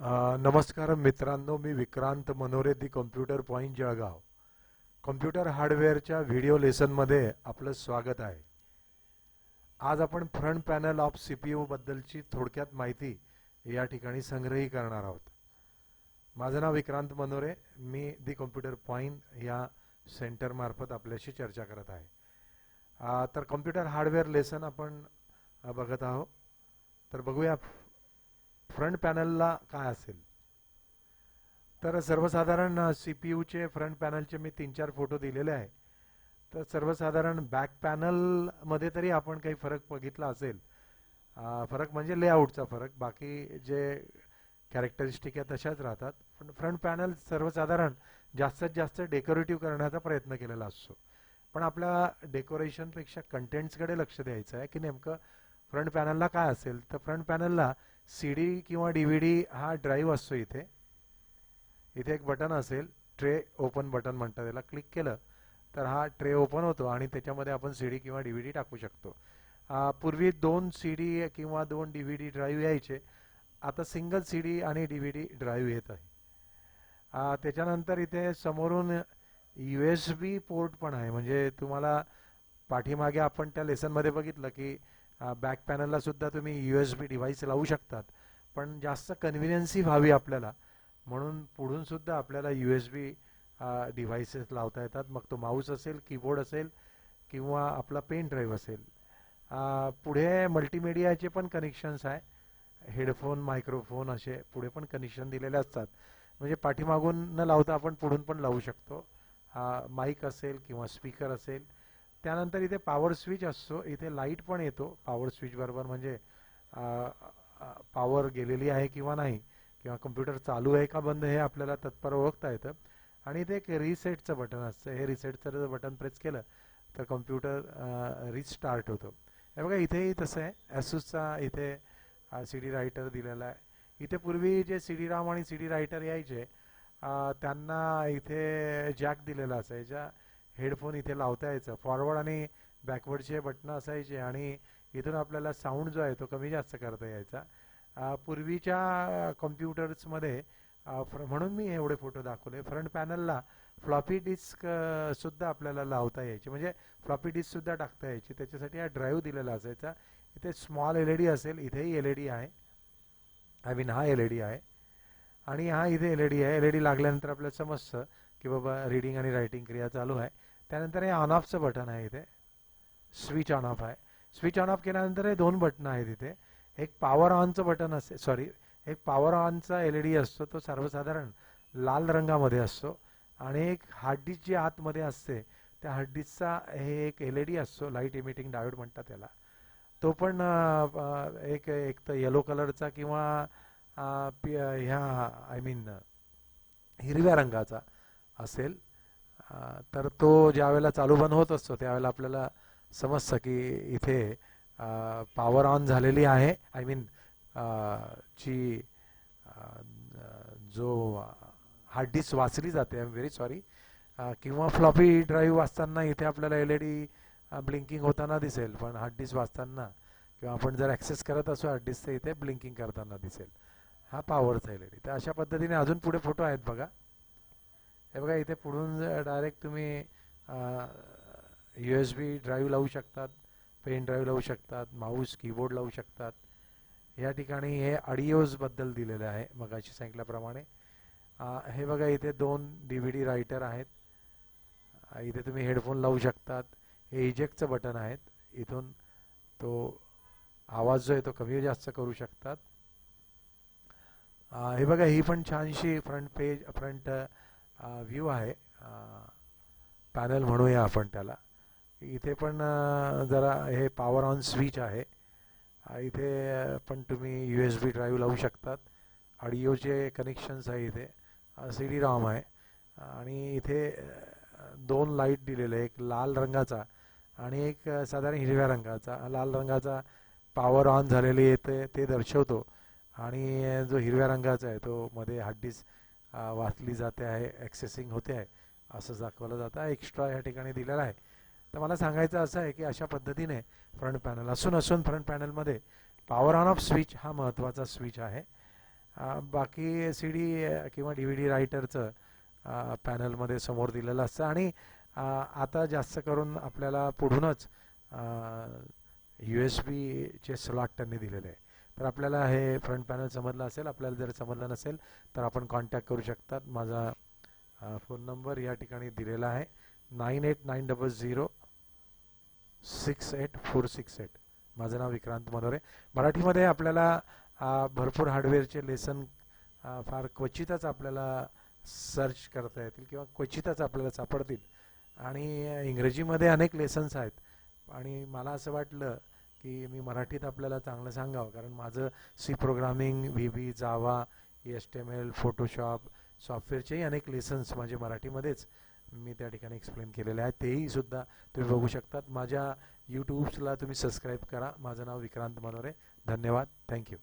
नमस्कार मित्रांनो मी Vikrant Manore the computer point Jalgaon. Computer हार्डवेअरच्या व्हिडिओ लेसनमध्ये आपलं स्वागत आहे. आज आपण front panel of C P बद्दलची थोडक्यात माहिती या ठिकाणी संग्रही करणार आहोत. माझं नाव विक्रांत मनोरे मी दी कॉम्प्युटर पॉईंट या सेंटरमार्फत आपल्याशी चर्चा करत आहे. तर कॉम्प्युटर हार्डवेअर लेसन आपण बघत आहोत. तर बघूया फ्रंट पॅनलला काय असेल? तर सर्वसाधारण सी पी यूचे फ्रंट पॅनलचे मी तीन चार फोटो दिलेले आहे. तर सर्वसाधारण बॅक पॅनलमध्ये तरी आपण काही फरक बघितला असेल. फरक म्हणजे लेआउटचा फरक. बाकी जे कॅरेक्टरिस्टिक आहे तशाच राहतात. पण फ्रंट पॅनल सर्वसाधारण जास्तीत जास्त डेकोरेटिव्ह करण्याचा प्रयत्न केलेला असतो. पण आपल्या डेकोरेशनपेक्षा कंटेंट्सकडे लक्ष द्यायचं आहे की नेमकं फ्रंट पॅनलला काय असेल? तर फ्रंट पॅनलला सी डी किंवा डी व्ही डी हा ड्राईव्ह असतो इथे. इथे एक बटन असेल ट्रे ओपन बटन म्हणतात त्याला क्लिक केलं तर हा ट्रे ओपन होतो आणि त्याच्यामध्ये आपण सी डी किंवा डी व्ही डी टाकू शकतो. पूर्वी दोन सी डी किंवा दोन डी व्ही डी ड्राईव्ह यायचे. आता सिंगल सी डी आणि डी व्ही डी ड्राईव्ह येत आहे. त्याच्यानंतर इथे समोरून यू एस बी पोर्ट पण आहे. म्हणजे तुम्हाला पाठीमागे आपण त्या लेसनमध्ये बघितलं की बॅक पॅनलला सुद्धा तुम्ही यू एस बी डिव्हाइस लावू शकतात. पण जास्त कन्व्हिनियन्सी व्हावी आपल्याला. म्हणून पुढून सुद्धा आपल्याला यू एस बी डिव्हाइसेस लावता येतात. मग तो माऊस असेल कीबोर्ड असेल किंवा आपला पेन ड्राईव्ह असेल. पुढे मल्टीमीडियाचे पण कनेक्शन्स आहे. हेडफोन मायक्रोफोन असे पुढे पण कनेक्शन दिलेले असतात. म्हणजे पाठीमागून न लावता आपण पुढून पण लावू शकतो. माईक असेल किंवा स्पीकर असेल. त्यानंतर इथे पॉवर स्विच असतो. इथे लाइट पण येतो. पॉवर स्विच बरोबर म्हणजे पॉवर गेलेली आहे किंवा नाही किंवा कम्प्युटर चालू आहे का बंद हे आपल्याला तत्पर ओळखता येतं. आणि इथे एक रिसेटचं बटन असतं. हे रिसेटचं जर बटन प्रेस केलं तर कम्प्युटर रिस्टार्ट होतो. हे बघा इथेही तसं आहे. ॲसूसचा इथे सी डी रायटर दिलेला आहे. इथे पूर्वी जे सी डी राम आणि सी डी रायटर यायचे त्यांना इथे जॅक दिलेला असायच्या हेडफोन इथे लावता यायचं. फॉरवर्ड आणि बॅकवर्डचे बटणं असायचे आणि इथून आपल्याला साऊंड जो आहे तो कमी जास्त करता यायचा. पूर्वीच्या कॉम्प्युटर्समध्ये फ्र- म्हणून मी एवढे फोटो दाखवले. फ्रंट पॅनलला फ्लॉपी डिस्क सुद्धा आपल्याला लावता यायची. म्हणजे फ्लॉपी डिस्क सुद्धा टाकता यायची. त्याच्यासाठी हा ड्राईव्ह दिलेला असायचा. इथे स्मॉल एल ई डी असेल इथेही एल ई डी आहे. आय मीन हा एल ई डी आहे. आणि हा इथे एल ई डी आहे. एल ई डी लागल्यानंतर आपल्याला समजतं की बाबा रीडिंग आणि रायटिंग क्रिया चालू आहे. त्यानंतर हे ऑन ऑफचं बटन आहे इथे. स्विच ऑन ऑफ आहे. स्विच ऑन ऑफ केल्यानंतर हे दोन बटन आहेत इथे. एक पॉवर ऑनचं बटन असते सॉरी एक पॉवर ऑनचा एल ई डी असतो तो सर्वसाधारण लाल रंगामध्ये असतो. आणि एक हार्ड डिस्क जी आतमध्ये असते त्या हार्ड डिस्कचा हे एक एल ई डी असतो लाइट इमिटिंग डायोड म्हणतात त्याला. तो पण एक एक तर येलो कलरचा किंवा ह्या आय मीन हिरव्या रंगाचा असेल. तर तो ज्यावेळेला चालू बंद होत असतो त्यावेळेला आपल्याला समजतं की इथे पॉवर ऑन झालेली आहे. आय मीन जी जो हार्ड डिस्क वाचली जाते आय एम व्हेरी सॉरी किंवा फ्लॉपी ड्राईव्ह वाचताना इथे आपल्याला एल ई डी ब्लिंकिंग होताना दिसेल पण हार्ड डिस्क वाचताना. किंवा आपण जर ॲक्सेस करत असू हार्ड डिस्क तर इथे ब्लिंकिंग करताना दिसेल. हा पॉवरचा एल ई डी तर अशा पद्धतीने अजून पुढे फोटो आहेत बघा. हे बघा इथे पुढून डायरेक्ट तुम्ही यू एस बी ड्राईव्ह लावू शकतात पेन ड्राईव्ह लावू शकतात माऊस कीबोर्ड लावू शकतात. या ठिकाणी हे ऑडिओजबद्दल दिलेलं आहे मगाशी सांगितल्याप्रमाणे. हे बघा इथे दोन डी व्ही डी रायटर आहेत. इथे तुम्ही हेडफोन लावू शकतात. हे इजेक्टचं बटन आहेत. इथून तो आवाज जो आहे तो कमी जास्त करू शकतात. हे बघा ही पण छानशी फ्रंट पेज फ्रंट व्ह्यू आहे. पॅनल म्हणूया आपण त्याला. इथे पण जरा हे पॉवर ऑन स्विच आहे. इथे पण तुम्ही यू एस बी ड्राईव्ह लावू शकतात. ऑडिओचे कनेक्शन्स आहे इथे. सी डी रॉम आहे आणि इथे दोन लाइट दिलेले एक लाल रंगाचा आणि एक साधारण हिरव्या रंगाचा. लाल रंगाचा पॉवर ऑन झालेली येते ते दर्शवतो. आणि जो हिरव्या रंगाचा आहे तो मध्ये हार्ड डिस्क वाचली जाते आहे ॲक्सेसिंग होते आहे असं दाखवलं जातं एक्स्ट्रा या ठिकाणी दिलेला आहे. तर मला सांगायचं असं आहे की अशा पद्धतीने फ्रंट पॅनल असून असून फ्रंट पॅनलमध्ये पॉवर ऑन ऑफ स्विच हा महत्त्वाचा स्विच आहे. बाकी सी डी किंवा डी व्ही डी रायटरचं पॅनलमध्ये समोर दिलेलं असतं. आणि आता जास्त करून आपल्याला पुढूनच यू एस बीचे स्लॉट त्यांनी दिलेले आहे. तर आपल्याला हे फ्रंट पॅनल समजलं असेल आपल्याला जर समजलं नसेल तर आपण कॉन्टॅक्ट करू शकतात. माझा फोन नंबर या ठिकाणी दिलेला आहे. Nine eight nine double zero six eight four six eight माझं नाव विक्रांत मनोरे मराठीमध्ये आपल्याला भरपूर हार्डवेअरचे लेसन फार क्वचितच आपल्याला सर्च करता येतील किंवा क्वचितच आपल्याला सापडतील. आणि इंग्रजीमध्ये अनेक लेसन्स आहेत. आणि मला असं वाटलं की मी मराठीत आपल्याला चांगलं सांगावं. कारण माझं C programming V B Java S T M L Photoshop सॉफ्टवेअरचेही अनेक लेसन्स माझे मराठीमध्येच मी त्या ठिकाणी एक्सप्लेन केलेले आहेत. तेही सुद्धा तुम्ही बघू शकतात. माझ्या यूट्यूब्सला तुम्ही सबस्क्राईब करा. माझं नाव विक्रांत मनोरे. धन्यवाद. थँक्यू